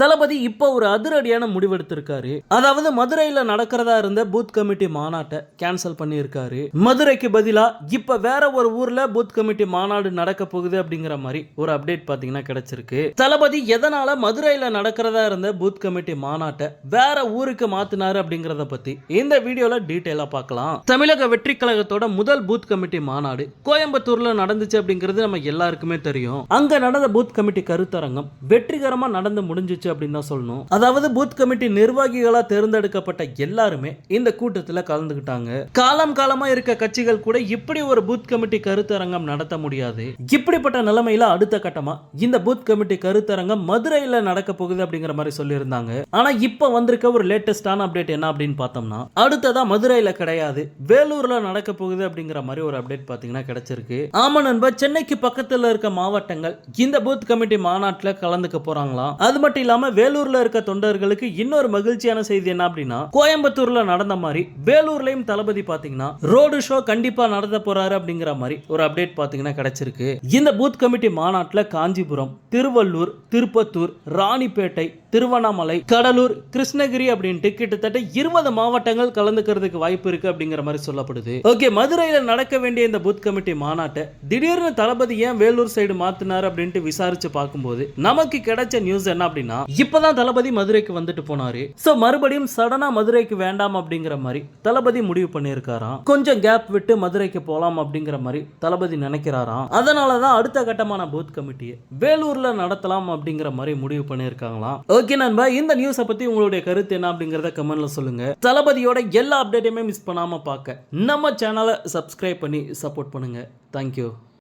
தளபதி இப்போ ஒரு அதிரடியான முடிவெடுத்திருக்காரு. அதாவது மதுரையில நடக்கிறதா இருந்த பூத் கமிட்டி மாநாட்டை கேன்சல் பண்ணியிருக்காரு. மதுரைக்கு பதிலா இப்போ வேற ஒரு ஊர்ல பூத் கமிட்டி மாநாடு நடக்க போகுது அப்படிங்கிற மாதிரி ஒரு அப்டேட் பார்த்தீங்கன்னா கிடைச்சிருக்கு. தளபதி எதனால மதுரையில நடக்கிறதா இருந்த பூத் கமிட்டி மாநாட்டை வேற ஊருக்கு மாத்தினாரு அப்படிங்கிறத பத்தி இந்த வீடியோல டீட்டெயிலா பார்க்கலாம். தமிழக வெற்றி கழகத்தோட முதல் பூத் கமிட்டி மாநாடு கோயம்புத்தூர்ல நடந்துச்சு அப்படிங்கிறது நம்ம எல்லாருக்குமே தெரியும். அங்க நடந்த பூத் கமிட்டி கருத்தரங்கம் வெற்றிகரமா நடந்து முடிஞ்சிச்சு அப்படின்னு தான் சொல்லணும். அதாவது பூத் கமிட்டி நிர்வாகிகளா தேர்ந்தெடுக்கப்பட்ட எல்லாருமே இந்த கூட்டத்துல கலந்துக்கிட்டாங்க காலம் காலமா இருக்க கட்சிகள் கூட இப்படி ஒரு பூத் கமிட்டி கருத்தரங்கம் நடத்த முடியாது. இப்படிப்பட்ட நிலைமையில அடுத்த கட்டமா இந்த பூத் கமிட்டி கருத்தரங்கம் மதுரையில நடக்க போகுது அப்படிங்கிற மாதிரி சொல்லியிருந்தாங்க. ஆனா இப்ப வந்திருக்க ஒரு லேட்டஸ்டான அப்டேட் என்ன அப்படின்னு பார்த்தோம்னா அடுத்ததா மதுரையில கிடையாது வேலூர்ல நடக்க போகுது அப்படிங்கிற மாதிரி ஒரு அப்டேட் பாத்தீங்கன்னா கிடைச்சிருக்கு. ஆமா நண்பா சென்னைக்கு பக்கத்துல இருக்க மாவட்டங்கள் இந்த பூத் கமிட்டி மாநாட்டில் கலந்துக்க போறாங்களாம் அது மட்டும் இல்லாம வேலூர்ல இருக்க தொண்டர்களுக்கு இன்னொரு மகிழ்ச்சியான செய்தி என்ன அப்படின்னா கோயம்புத்தூர்ல நடந்த மாதிரி வேலூர்லயும் தளபதி பாத்தீங்கன்னா ரோடு ஷோ கண்டிப்பா நடத்த போறாரு அப்படிங்கிற மாதிரி ஒரு அப்டேட் பாத்தீங்கன்னா கிடைச்சிருக்கு. இந்த பூத் கமிட்டி மாநாட்டில் காஞ்சிபுரம் திருவள்ளூர் திருப்பத்தூர் ராணிப்பேட்டை திருவண்ணாமலை கடலூர் கிருஷ்ணகிரி அப்படின்ட்டு கிட்டத்தட்ட இருபது மாவட்டங்கள் கலந்துக்கிறதுக்கு வாய்ப்பு இருக்கு அப்படிங்கிற மாதிரி சொல்லப்படுது. ஓகே மதுரையில நடக்க வேண்டிய இந்த பூத் கமிட்டி மாநாட்டை திடீர்னு தளபதி ஏன் வேலூர் சைடு மாத்தினார் அப்படின்ட்டு விசாரிச்சு பார்க்கும்போது நமக்கு கிடைச்ச நியூஸ் என்ன அப்படின்னா இப்பதான் தளபதி மதுரைக்கு வந்துட்டு போனாரு. சோ மறுபடியும் சடனா மதுரைக்கு வேண்டாம் அப்படிங்கிற மாதிரி தளபதி முடிவு பண்ணியிருக்காராம். கொஞ்சம் கேப் விட்டு மதுரைக்கு போலாம் அப்படிங்கிற மாதிரி தளபதி நினைக்கிறாராம். அதனாலதான் அடுத்த கட்டமான பூத் கமிட்டியை வேலூர்ல நடத்தலாம் அப்படிங்கிற மாதிரி முடிவு பண்ணியிருக்காங்களாம். ஓகே நண்பா இந்த நியூஸை பத்தி உங்களுடைய கருத்து என்ன அப்படிங்கறத கமெண்ட்ல சொல்லுங்க. தளபதியோட எல்லா அப்டேட்டையுமே மிஸ் பண்ணாம பார்க்க நம்ம சேனலை சப்ஸ்கிரைப் பண்ணி சப்போர்ட் பண்ணுங்க. தேங்க்யூ